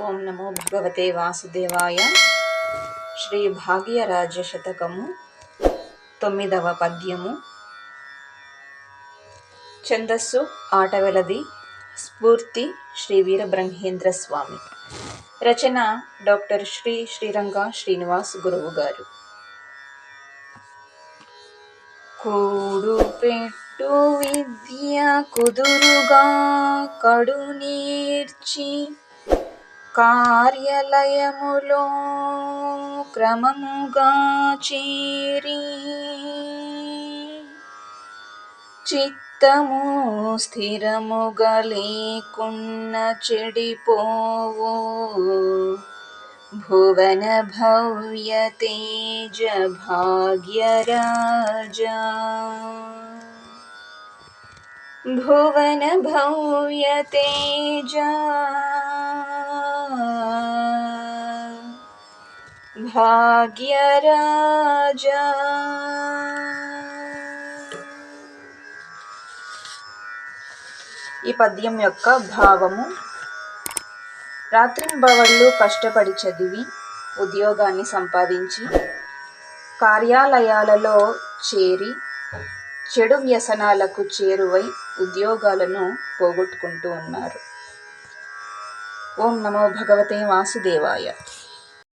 ఓం నమో భగవతే వాసుదేవాయ. శ్రీ భాగ్యరాజ శతకము తొమ్మిదవ పద్యము. ఛందస్సు ఆటవెలది స్ఫూర్తి శ్రీ వీరబ్రహ్మేంద్ర స్వామి. రచన డాక్టర్ శ్రీ శ్రీరంగ శ్రీనివాస్ గురువు గారు. కూడు పెట్టు విద్య కుదురుగా కడు నీర్చి కార్యాలయములో క్రమముగా చేరి చిత్తము స్థిరముగా లేకున్న చెడిపోవు భువన భవ్య తేజ భాగ్యరాజా భువన భవ్య భాగ్యరాజా. ఈ పద్యం యొక్క భావము రాత్రింబవళ్ళు కష్టపడి చదివి ఉద్యోగాన్ని సంపాదించి కార్యాలయాలలో చేరి చెడు వ్యసనాలకు చేరువై ఉద్యోగాలను పోగొట్టుకుంటూ ఉన్నారు. ఓం నమో భగవతే వాసుదేవాయ.